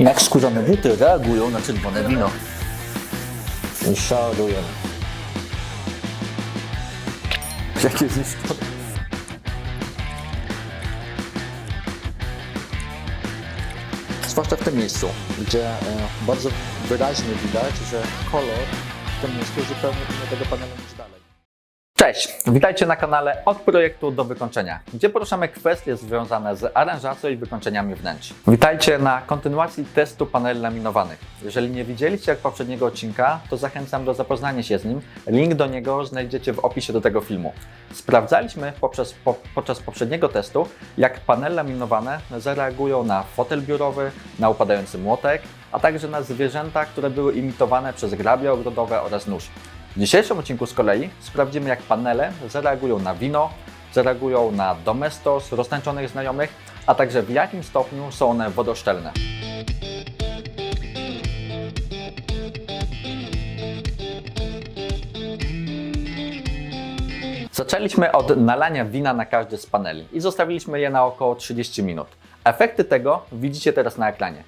Jak skórzane buty reagują na czerwone wino. I szarujemy. Jakie zniszczone. Zwłaszcza w tym miejscu, gdzie e, bardzo wyraźnie widać, że kolor w tym miejscu zupełnie innego panelu niż dalej. Cześć, witajcie na kanale Od projektu do wykończenia, gdzie poruszamy kwestie związane z aranżacją i wykończeniami wnętrz. Witajcie na kontynuacji testu paneli laminowanych. Jeżeli nie widzieliście jak poprzedniego odcinka, to zachęcam do zapoznania się z nim. Link do niego znajdziecie w opisie do tego filmu. Sprawdzaliśmy poprzez, po, podczas poprzedniego testu, jak panele laminowane zareagują na fotel biurowy, na upadający młotek, a także na zwierzęta, które były imitowane przez grabie ogrodowe oraz nóż. W dzisiejszym odcinku z kolei sprawdzimy, jak panele zareagują na wino, zareagują na domestos, roztańczonych znajomych, a także w jakim stopniu są one wodoszczelne. Zaczęliśmy od nalania wina na każdy z paneli i zostawiliśmy je na około 30 minut. Efekty tego widzicie teraz na ekranie.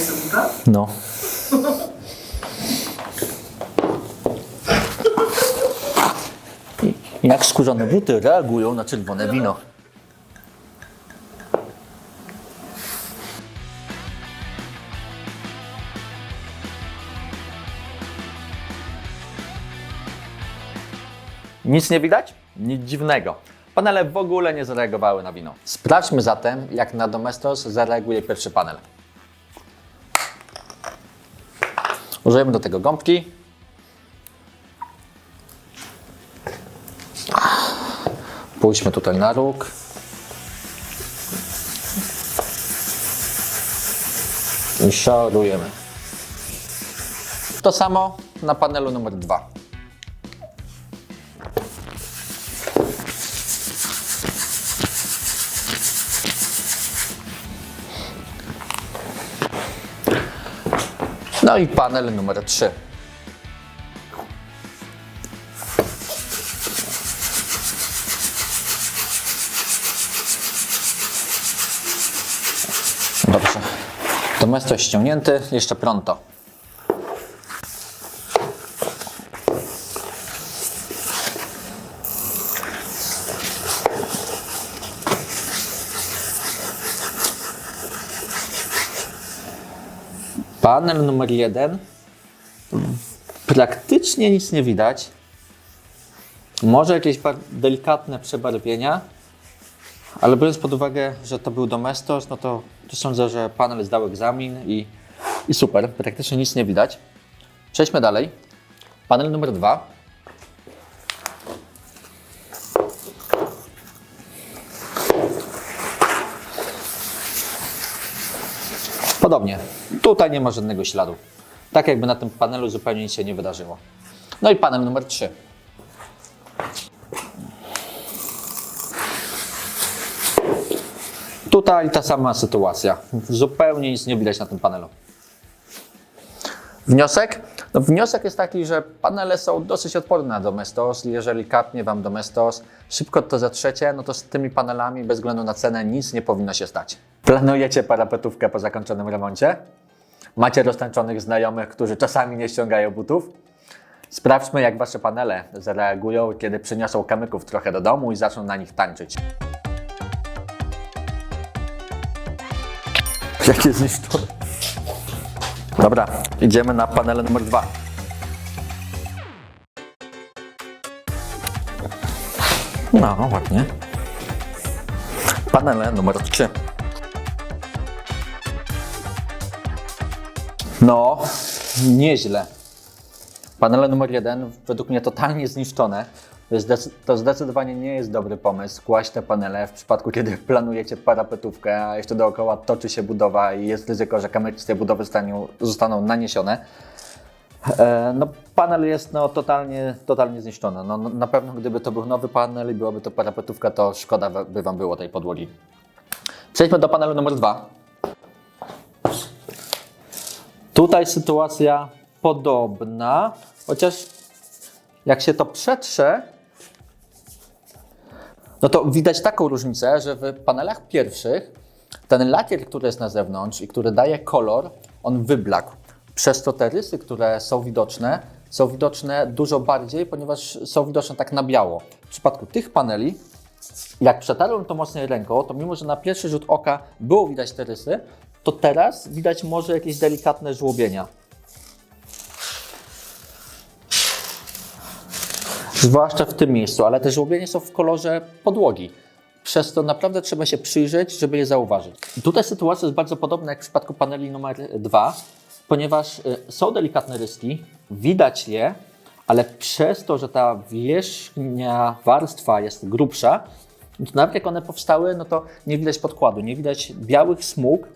Co najsłowita? No. Jak skórzane buty reagują na czerwone wino. Nic nie widać? Nic dziwnego. Panele w ogóle nie zareagowały na wino. Sprawdźmy zatem, jak na Domestos zareaguje pierwszy panel. Użyjemy do tego gąbki. Pójdźmy tutaj na róg. I szarujemy. To samo na panelu numer dwa. I panel numer 3. Dobrze. Domestos ściągnięty, jeszcze pronto. Panel numer jeden. Praktycznie nic nie widać. Może jakieś delikatne przebarwienia, ale biorąc pod uwagę, że to był domestos, no to, to sądzę, że panel zdał egzamin i, i super. Praktycznie nic nie widać. Przejdźmy dalej. Panel numer dwa. Podobnie. Tutaj nie ma żadnego śladu. Tak jakby na tym panelu zupełnie nic się nie wydarzyło. No i panel numer 3. Tutaj ta sama sytuacja. Zupełnie nic nie widać na tym panelu. Wniosek? No wniosek jest taki, że panele są dosyć odporne na domestos. Jeżeli kapnie Wam domestos, szybko to zatrzecie, no to z tymi panelami bez względu na cenę nic nie powinno się stać. Planujecie parapetówkę po zakończonym remoncie? Macie roztańczonych znajomych, którzy czasami nie ściągają butów? Sprawdźmy, jak Wasze panele zareagują, kiedy przyniosą kamyków trochę do domu i zaczną na nich tańczyć. Jakie zniszczone. Dobra, idziemy na panel numer dwa. No, ładnie. Panele numer 3. No, nieźle. Panele numer 1 według mnie totalnie zniszczone. To zdecydowanie nie jest dobry pomysł kłaść te panele w przypadku, kiedy planujecie parapetówkę, a jeszcze dookoła toczy się budowa i jest ryzyko, że kamyki z tej budowy zostaną, naniesione. E, No, panel jest no, totalnie, totalnie zniszczony. No, na pewno gdyby to był nowy panel i byłaby to parapetówka, to szkoda by Wam było tej podłogi. Przejdźmy do panelu numer dwa. Tutaj sytuacja podobna, chociaż jak się to przetrze, no to widać taką różnicę, że w panelach pierwszych ten lakier, który jest na zewnątrz i który daje kolor, on wyblakł. Przez to te rysy, które są widoczne, są widoczne dużo bardziej, ponieważ są widoczne tak na biało. W przypadku tych paneli, jak przetarłem to mocniej ręką, to mimo, że na pierwszy rzut oka było widać te rysy, to teraz widać może jakieś delikatne żłobienia. Zwłaszcza w tym miejscu, ale te żłobienie są w kolorze podłogi. Przez to naprawdę trzeba się przyjrzeć, żeby je zauważyć. Tutaj sytuacja jest bardzo podobna jak w przypadku paneli numer 2, ponieważ y, są delikatne ryski, widać je, ale przez to, że ta wierzchnia warstwa jest grubsza, nawet jak one powstały, no to nie widać podkładu, nie widać białych smug,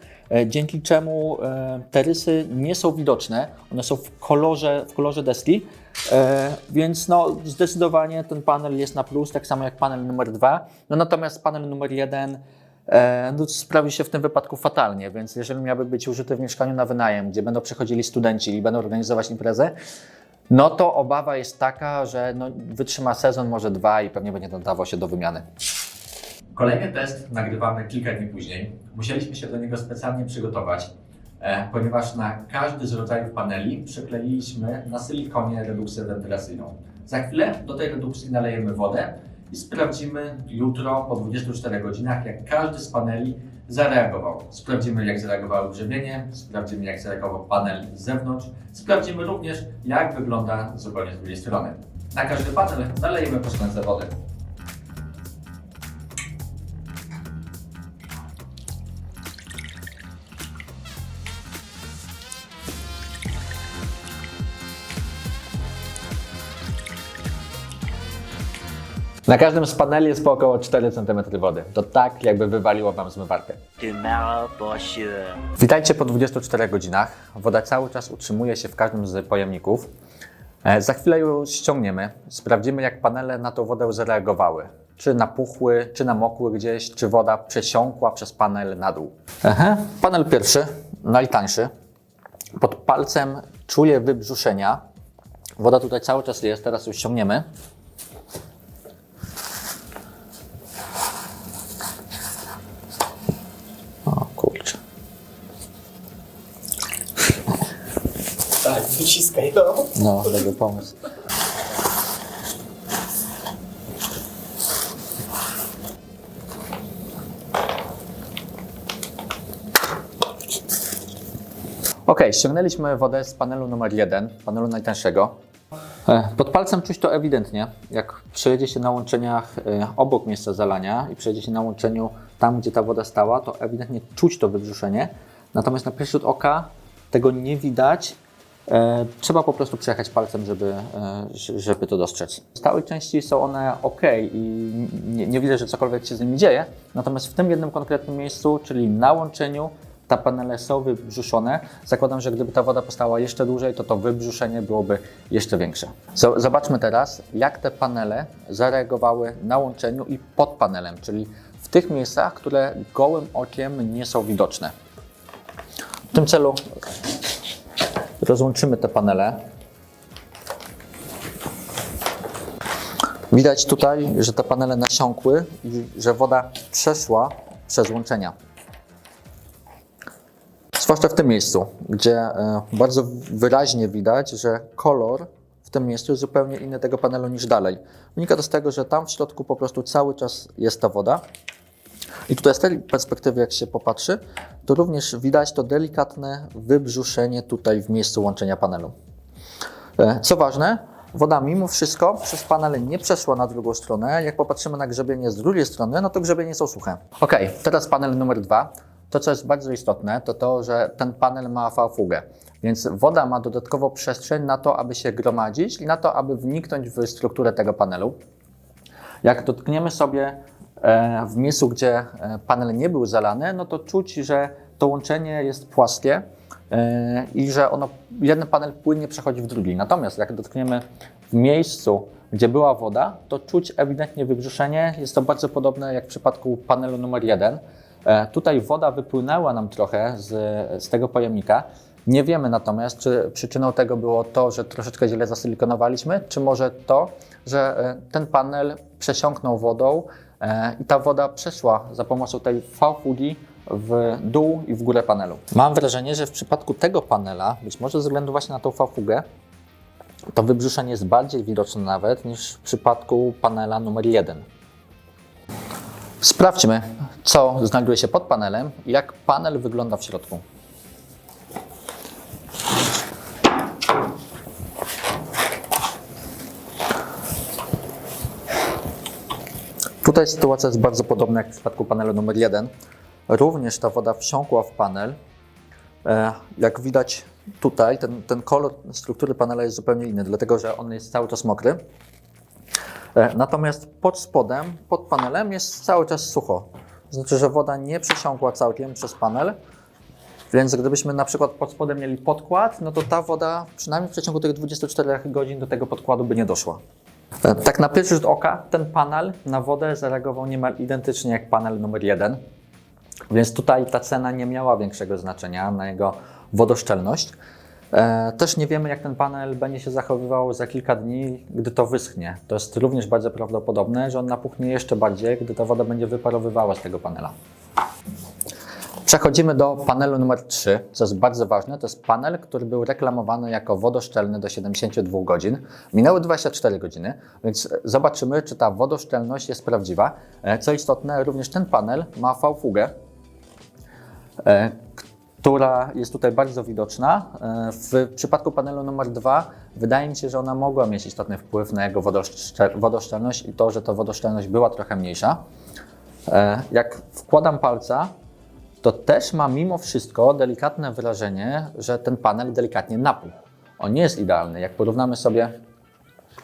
dzięki czemu e, te rysy nie są widoczne. One są w kolorze, w kolorze deski, e, więc no, zdecydowanie ten panel jest na plus, tak samo jak panel numer 2. No, natomiast panel numer 1 e, no, sprawi się w tym wypadku fatalnie, więc jeżeli miałby być użyty w mieszkaniu na wynajem, gdzie będą przychodzili studenci i będą organizować imprezę, no to obawa jest taka, że no, wytrzyma sezon, może dwa i pewnie będzie nadawał się do wymiany. Kolejny test nagrywamy kilka dni później. Musieliśmy się do niego specjalnie przygotować, e, ponieważ na każdy z rodzajów paneli przykleiliśmy na silikonie redukcję wentylacyjną. Za chwilę do tej redukcji nalejemy wodę i sprawdzimy jutro po 24 godzinach, jak każdy z paneli zareagował. Sprawdzimy, jak zareagowało grzebienie, sprawdzimy, jak zareagował panel z zewnątrz, sprawdzimy również, jak wygląda zupełnie z drugiej strony. Na każdy panel nalejemy po szklance wody. Na każdym z paneli jest po około 4 cm wody. To tak, jakby wywaliło Wam zmywarkę. Witajcie po 24 godzinach. Woda cały czas utrzymuje się w każdym z pojemników. E, Za chwilę ją ściągniemy. Sprawdzimy, jak panele na tą wodę zareagowały. Czy napuchły, czy namokły gdzieś, czy woda przesiąkła przez panel na dół. Aha. Panel pierwszy, najtańszy. Pod palcem czuję wybrzuszenia. Woda tutaj cały czas jest, teraz ją ściągniemy. No. No, dobry pomysł. Ok, ściągnęliśmy wodę z panelu numer 1, panelu najtańszego. E, Pod palcem czuć to ewidentnie. Jak przejedzie się na łączeniach e, obok miejsca zalania i przejedzie się na łączeniu tam, gdzie ta woda stała, to ewidentnie czuć to wybrzuszenie. Natomiast na pierwszy rzut oka tego nie widać. E, Trzeba po prostu przejechać palcem, żeby, e, żeby to dostrzec. W stałej części są one ok i nie, nie widzę, że cokolwiek się z nimi dzieje. Natomiast w tym jednym konkretnym miejscu, czyli na łączeniu, te panele są wybrzuszone. Zakładam, że gdyby ta woda postała jeszcze dłużej, to to wybrzuszenie byłoby jeszcze większe. Zobaczmy teraz, jak te panele zareagowały na łączeniu i pod panelem, czyli w tych miejscach, które gołym okiem nie są widoczne. W tym celu rozłączymy te panele. Widać tutaj, że te panele nasiąkły i że woda przeszła przez łączenia. Zwłaszcza w tym miejscu, gdzie e, bardzo wyraźnie widać, że kolor w tym miejscu jest zupełnie inny tego panelu niż dalej. Wynika to z tego, że tam w środku po prostu cały czas jest ta woda. I tutaj z tej perspektywy, jak się popatrzy, to również widać to delikatne wybrzuszenie tutaj w miejscu łączenia panelu. E, Co ważne, woda mimo wszystko przez panel nie przeszła na drugą stronę. Jak popatrzymy na grzebienie z drugiej strony, no to grzebienie są suche. Ok, teraz panel numer dwa. To, co jest bardzo istotne, to to, że ten panel ma fałfugę. Więc woda ma dodatkowo przestrzeń na to, aby się gromadzić i na to, aby wniknąć w strukturę tego panelu. Jak dotkniemy sobie w miejscu, gdzie e, panel nie był zalany, no to czuć, że to łączenie jest płaskie e, i że ono, jeden panel płynnie przechodzi w drugi. Natomiast jak dotkniemy w miejscu, gdzie była woda, to czuć ewidentnie wybrzuszenie. Jest to bardzo podobne jak w przypadku panelu numer 1. E, Tutaj woda wypłynęła nam trochę z, z tego pojemnika. Nie wiemy natomiast, czy przyczyną tego było to, że troszeczkę źle zasilikonowaliśmy, czy może to, że e, ten panel przesiąknął wodą e, i ta woda przeszła za pomocą tej V-fugi w dół i w górę panelu. Mam wrażenie, że w przypadku tego panela, być może ze względu właśnie na tą V-fugę, to wybrzuszenie jest bardziej widoczne nawet niż w przypadku panela numer 1. Sprawdźmy, co znajduje się pod panelem i jak panel wygląda w środku. Tutaj sytuacja jest bardzo podobna jak w przypadku panelu numer 1. Również ta woda wsiąkła w panel. E, Jak widać tutaj, ten, ten kolor struktury panela jest zupełnie inny, dlatego że on jest cały czas mokry. E, Natomiast pod spodem, pod panelem jest cały czas sucho. Znaczy, że woda nie przesiąkła całkiem przez panel. Więc gdybyśmy na przykład pod spodem mieli podkład, no to ta woda przynajmniej w przeciągu tych 24 godzin do tego podkładu by nie doszła. E, Tak na pierwszy rzut oka ten panel na wodę zareagował niemal identycznie jak panel numer 1. Więc tutaj ta cena nie miała większego znaczenia na jego wodoszczelność. E, Też nie wiemy, jak ten panel będzie się zachowywał za kilka dni, gdy to wyschnie. To jest również bardzo prawdopodobne, że on napuchnie jeszcze bardziej, gdy ta woda będzie wyparowywała z tego panela. Przechodzimy do panelu numer 3, co jest bardzo ważne. To jest panel, który był reklamowany jako wodoszczelny do 72 godzin. Minęły 24 godziny, więc zobaczymy, czy ta wodoszczelność jest prawdziwa. E, Co istotne, również ten panel ma V-fugę, e, która jest tutaj bardzo widoczna. E, W przypadku panelu numer 2 wydaje mi się, że ona mogła mieć istotny wpływ na jego wodoszczel- wodoszczelność i to, że ta wodoszczelność była trochę mniejsza. Jak wkładam palca, to też ma mimo wszystko delikatne wrażenie, że ten panel delikatnie napuchł. On nie jest idealny. Jak porównamy sobie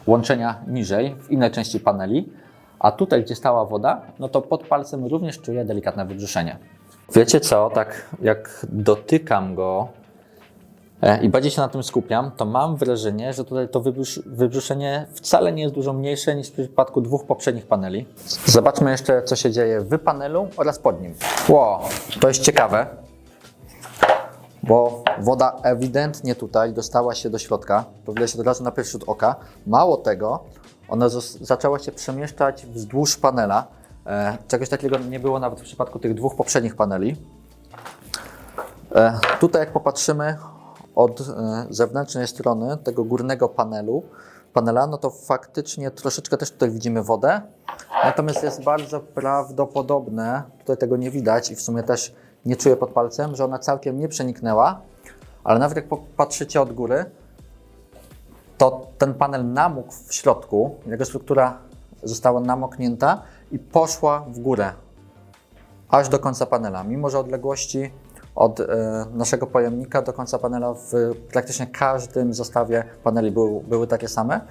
łączenia niżej w innej części paneli, a tutaj, gdzie stała woda, no to pod palcem również czuję delikatne wybrzuszenie. Wiecie co, tak jak dotykam go i bardziej się na tym skupiam, to mam wrażenie, że tutaj to wybrzusz- wybrzuszenie wcale nie jest dużo mniejsze niż w przypadku dwóch poprzednich paneli. Zobaczmy jeszcze, co się dzieje w panelu oraz pod nim. Wow, to jest ciekawe, bo woda ewidentnie tutaj dostała się do środka. To widać od razu na pierwszy rzut oka. Mało tego, ona zaczęła się przemieszczać wzdłuż panela. E, czegoś takiego nie było nawet w przypadku tych dwóch poprzednich paneli. E, Tutaj jak popatrzymy od e, zewnętrznej strony tego górnego panelu, panela, no to faktycznie troszeczkę też tutaj widzimy wodę. Natomiast jest bardzo prawdopodobne, tutaj tego nie widać i w sumie też nie czuję pod palcem, że ona całkiem nie przeniknęła, ale nawet jak popatrzycie od góry, to ten panel namógł w środku, jego struktura została namoknięta i poszła w górę aż do końca panela. Mimo, że odległości od e, naszego pojemnika do końca panela w praktycznie każdym zestawie paneli były, były takie same,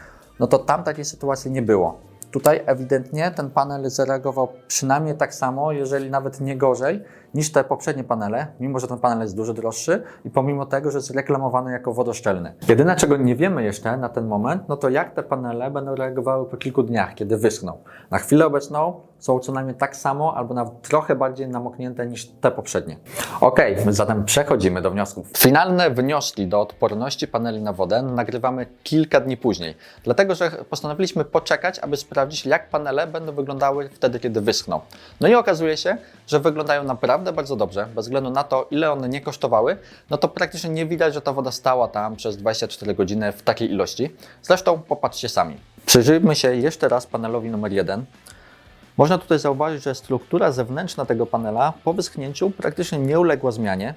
no to tam takiej sytuacji nie było. Tutaj ewidentnie ten panel zareagował przynajmniej tak samo, jeżeli nawet nie gorzej, niż te poprzednie panele, mimo że ten panel jest dużo droższy i pomimo tego, że jest reklamowany jako wodoszczelny. Jedyne, czego nie wiemy jeszcze na ten moment, no to jak te panele będą reagowały po kilku dniach, kiedy wyschną. Na chwilę obecną są co najmniej tak samo, albo nawet trochę bardziej namoknięte niż te poprzednie. Ok, zatem przechodzimy do wniosków. Finalne wnioski do odporności paneli na wodę nagrywamy kilka dni później, dlatego że postanowiliśmy poczekać, aby sprawdzić, jak panele będą wyglądały wtedy, kiedy wyschną. No i okazuje się, że wyglądają naprawdę bardzo dobrze, bez względu na to, ile one nie kosztowały, no to praktycznie nie widać, że ta woda stała tam przez 24 godziny w takiej ilości. Zresztą popatrzcie sami. Przyjrzyjmy się jeszcze raz panelowi numer 1. Można tutaj zauważyć, że struktura zewnętrzna tego panela po wyschnięciu praktycznie nie uległa zmianie.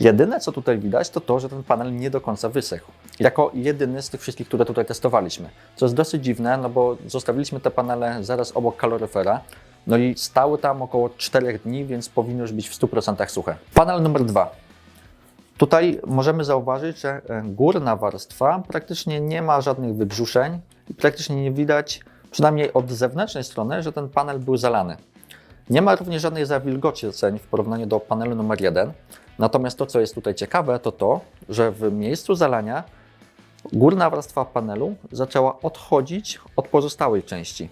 Jedyne, co tutaj widać, to to, że ten panel nie do końca wysechł. Jako jedyny z tych wszystkich, które tutaj testowaliśmy. Co jest dosyć dziwne, no bo zostawiliśmy te panele zaraz obok kaloryfera, no i stały tam około 4 dni, więc powinny już być w 100% suche. Panel numer 2. Tutaj możemy zauważyć, że e, górna warstwa praktycznie nie ma żadnych wybrzuszeń i praktycznie nie widać, przynajmniej od zewnętrznej strony, że ten panel był zalany. Nie ma również żadnej zawilgoceń w porównaniu do panelu numer 1. Natomiast to, co jest tutaj ciekawe, to to, że w miejscu zalania górna warstwa panelu zaczęła odchodzić od pozostałej części,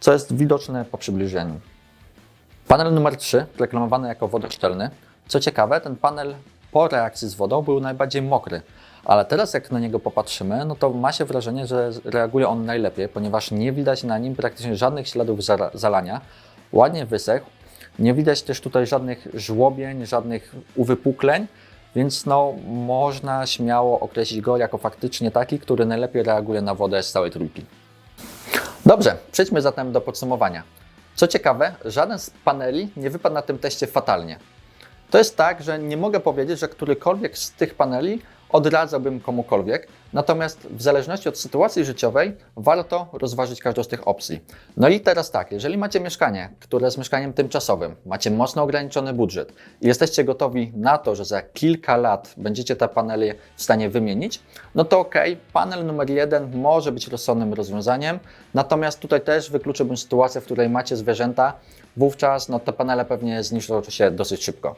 co jest widoczne po przybliżeniu. Panel numer 3, reklamowany jako wodoszczelny. Co ciekawe, ten panel po reakcji z wodą był najbardziej mokry, ale teraz jak na niego popatrzymy, no to ma się wrażenie, że reaguje on najlepiej, ponieważ nie widać na nim praktycznie żadnych śladów zalania. Ładnie wysechł. Nie widać też tutaj żadnych żłobień, żadnych uwypukleń, więc no, można śmiało określić go jako faktycznie taki, który najlepiej reaguje na wodę z całej trójki. Dobrze, przejdźmy zatem do podsumowania. Co ciekawe, żaden z paneli nie wypadł na tym teście fatalnie. To jest tak, że nie mogę powiedzieć, że którykolwiek z tych paneli odradzałbym komukolwiek, natomiast w zależności od sytuacji życiowej warto rozważyć każdą z tych opcji. No i teraz tak, jeżeli macie mieszkanie, które jest mieszkaniem tymczasowym, macie mocno ograniczony budżet i jesteście gotowi na to, że za kilka lat będziecie te panele w stanie wymienić, no to ok, panel numer jeden może być rozsądnym rozwiązaniem, natomiast tutaj też wykluczyłbym sytuację, w której macie zwierzęta, wówczas no, te panele pewnie zniszczą się dosyć szybko.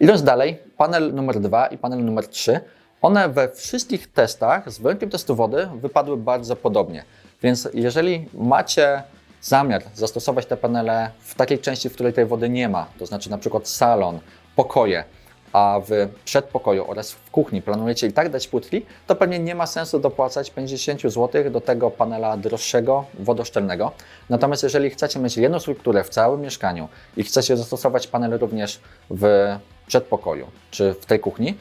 Idąc dalej, panel numer 2 i panel numer 3, one we wszystkich testach, z wyjątkiem testu wody, wypadły bardzo podobnie. Więc jeżeli macie zamiar zastosować te panele w takiej części, w której tej wody nie ma, to znaczy na przykład salon, pokoje, a w przedpokoju oraz w kuchni planujecie i tak dać płytki, to pewnie nie ma sensu dopłacać 50 zł do tego panela droższego, wodoszczelnego. Natomiast jeżeli chcecie mieć jedną strukturę w całym mieszkaniu i chcecie zastosować panel również w przedpokoju czy w tej kuchni,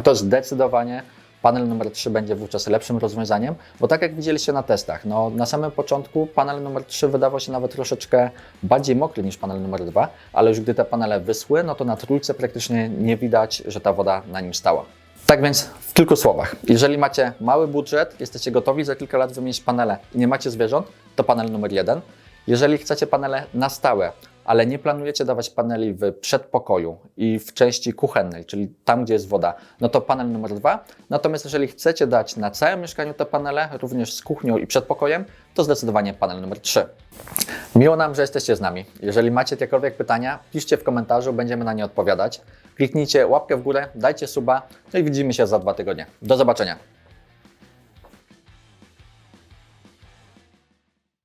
to zdecydowanie panel numer 3 będzie wówczas lepszym rozwiązaniem, bo tak jak widzieliście na testach, no na samym początku panel numer 3 wydawał się nawet troszeczkę bardziej mokry niż panel numer 2, ale już gdy te panele wyschły, no to na trójce praktycznie nie widać, że ta woda na nim stała. Tak więc w kilku słowach, jeżeli macie mały budżet, jesteście gotowi za kilka lat wymienić panele i nie macie zwierząt, to panel numer 1. Jeżeli chcecie panele na stałe, ale nie planujecie dawać paneli w przedpokoju i w części kuchennej, czyli tam, gdzie jest woda, no to panel numer dwa. Natomiast jeżeli chcecie dać na całym mieszkaniu te panele, również z kuchnią i przedpokojem, to zdecydowanie panel numer trzy. Miło nam, że jesteście z nami. Jeżeli macie jakiekolwiek pytania, piszcie w komentarzu, będziemy na nie odpowiadać. Kliknijcie łapkę w górę, dajcie suba, no i widzimy się za dwa tygodnie. Do zobaczenia.